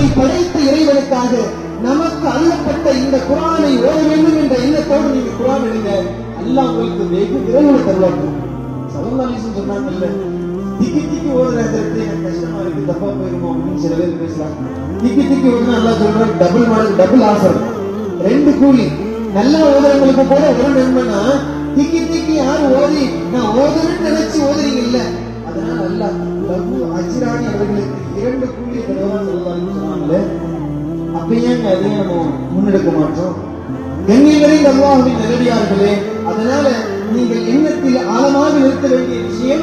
நம்மை படைத்த இறைவனுக்காக நமக்கு அருளப்பட்ட இந்த குரானை ஓட வேண்டும் என்ற எண்ணத்தோடு நீங்க குரான் எழுங்க. அல்லாஹ் உங்களுக்கு வெகு விரைவில் தருவாங்க சலந்தாலிசம் சொன்னாங்கல்ல திக்கி திக்கி ஓடுற இடத்துல எனக்கு கஷ்டமா இருக்கு தப்பா போயிருமோ அப்படின்னு சில பேர் பேசலாம் திக்கி திக்கி ஓடுனா நல்லா சொல்றேன் டபுள் மாடல் டபுள் ஆசர். ரெண்டு கூலி. நல்லா ஓதுறவங்களுக்கு கூட ஒரு நண்பனா திக்கி திக்கி யார் ஓதி? நான் ஓதுறேன்னு நினைச்சு ஓதுறீங்க இல்ல அதனால அல்ல லகு அஜிராணி அவர்களுக்கு இரண்டு கூலி தருவாங்க. அப்ப ஏங்க அதையும் நம்ம முன்னெடுக்க மாட்டோம். கண்ணியங்களில் அல்லாஹுவின் நேரடியார்களே அதனால நீங்கள் எண்ணத்தில் ஆழமாக நிறுத்த வேண்டிய விஷயம்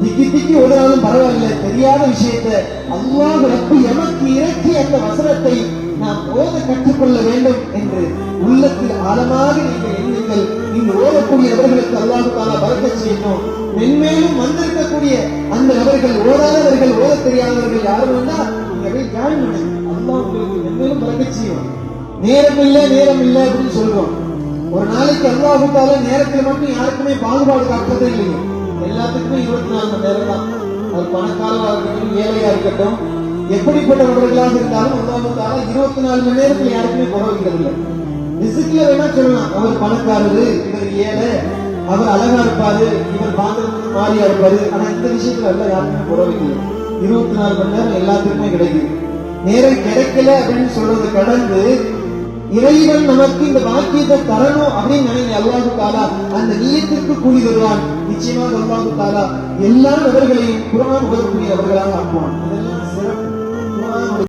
திக்கி திக்கி ஓடுனாலும் பரவாயில்ல தெரியாத விஷயத்தை அல்லாஹ் ரப்பு எமக்கு இறக்கி அந்த வசனத்தை நாம் ஓத கற்றுக்கொள்ள வேண்டும் என்று உள்ளத்தில் ஆழமாக நீங்கள் எண்ணுங்கள். நீங்கள் ஓடக்கூடியவர்களுக்கு அல்லாஹு தாலா பறக்க செய்யணும் மென்மேலும் வந்திருக்கக்கூடிய அந்த நபர்கள் ஓடாதவர்கள் ஓத தெரியாதவர்கள் யாரும் வந்தா நீங்கள் ஜாயின் பண்ணுங்க நேரம் இல்லை நேரம் இல்லை அப்படின்னு சொல்றோம். ஒரு நாளைக்கு அல்லாஹு நேரத்தில் மட்டும் யாருக்குமே பாகுபாடு காட்டுறதே இல்லைங்க. எல்லாத்துக்குமே இருபத்தி நாலு மணி நேரம் தான். அது பணக்காரவா இருக்கட்டும் ஏழையா இருக்கட்டும் எப்படிப்பட்டவர்களாக இருந்தாலும் அல்லாஹு இருபத்தி நாலு மணி நேரத்தில் யாருக்குமே குறவிக்கிறது இல்லை ரிசுக்ல வேணா சொல்லலாம். அவர் பணக்காரரு இவர் ஏழை அவர் அழகா இருப்பாரு இவர் பாக்குறதுக்கு மாறியா இருப்பாரு. ஆனா இந்த விஷயத்துல எல்லாம் யாருக்குமே குறவிக்கல இருபத்தி நாலு மணி நேரம் எல்லாத்துக்குமே கிடைக்குது. நேரம் கிடைக்கல அப்படின்னு சொல்றது கடந்து இறைவன் நமக்கு இந்த பாக்கியத்தை தரணும் அப்படின்னு நினைங்க. அல்லாஹு தாலா அந்த நீயத்திற்கு கூலி தருவான். நிச்சயமாக அல்லாஹு தாலா எல்லா நபர்களையும் குரான் உதவக்கூடிய நபர்களாக ஆக்குவான்.